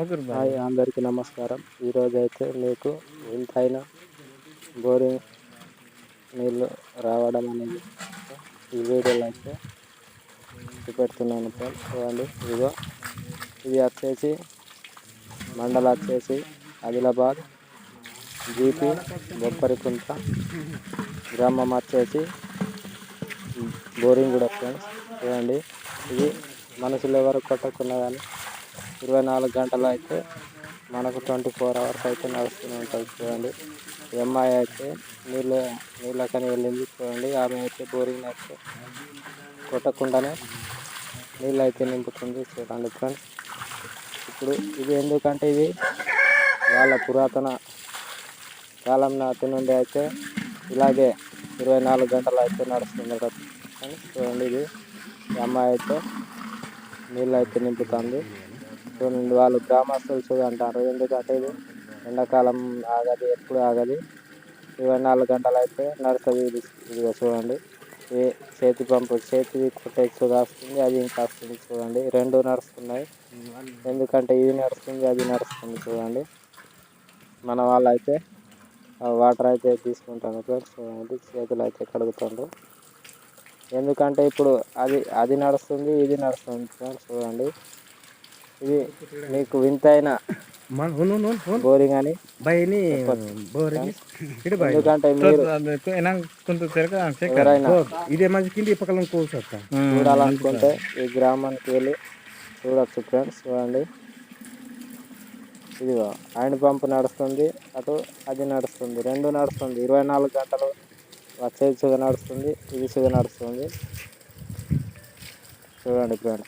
Hi అందరికీ నమస్కారం. ఈరోజు అయితే మీకు వింతైన బోరింగ్ నీళ్ళు రావడం అనేది ఈ వీడియోలో అయితే చూపెడుతున్నాను చూడండి ఇదిగో. ఇది వచ్చేసి మండల వచ్చేసి ఆదిలాబాద్ జీపీ బొప్పరికుంట గ్రామం వచ్చేసి బోరింగ్ కూడా ఫ్రెండ్స్. చూడండి ఇది మనసులో ఎవరు కొట్టకున్నా కానీ ఇరవై నాలుగు గంటలు అయితే మనకు ట్వంటీ ఫోర్ అవర్స్ అయితే నడుస్తూనే ఉంటుంది చూడండి. ఈ అమ్మాయి అయితే నీళ్ళు నీళ్ళకని వెళ్ళింది చూడండి. ఆమె అయితే బోరింగ్ అయితే కొట్టకుండానే నీళ్ళు అయితే నింపుతుంది చూడండి ఫ్రెండ్స్. ఇప్పుడు ఇది ఎందుకంటే ఇది వాళ్ళ పురాతన కాలం నాటి నుండి అయితే ఇలాగే ఇరవై నాలుగు గంటలు అయితే నడుస్తుంది కదా చూడండి ఇది అమ్మాయి అయితే నీళ్ళు అయితే నింపుతుంది. చూడండి వాళ్ళు గ్రామస్తులు చూడు అంటారు. ఎందుకంటే ఇది ఎండాకాలం ఆగది ఎప్పుడు ఆగది. ఇరవై నాలుగు గంటలు అయితే నడుస్తుంది ఇది. ఇదిగో చూడండి. ఏ చేతి పంపు చేతి కొట్టేసి కాస్తుంది అది ఇంకా వస్తుంది చూడండి. రెండు నడుస్తున్నాయి. ఎందుకంటే ఇది నడుస్తుంది అది నడుస్తుంది చూడండి. మన వాళ్ళు అయితే వాటర్ అయితే తీసుకుంటాను ఫ్రెండ్స్ చూడండి. చేతులు అయితే కడుగుతుండ్రు. ఎందుకంటే ఇప్పుడు అది అది నడుస్తుంది ఇది నడుస్తుంది ఫ్రెండ్స్ చూడండి. ఇది మీకు వింతైన బోరింగ్ అని బయని మంచి చూడాలనుకుంటే ఈ గ్రామానికి వెళ్ళి చూడొచ్చు ఫ్రెండ్స్ చూడండి. ఇది ఆయన పంపు నడుస్తుంది అటు అది నడుస్తుంది రెండు నడుస్తుంది. ఇరవై నాలుగు గంటలు వచ్చేది సుగ నడుస్తుంది ఇది సుగ నడుస్తుంది. చూడండి ఫ్రెండ్స్.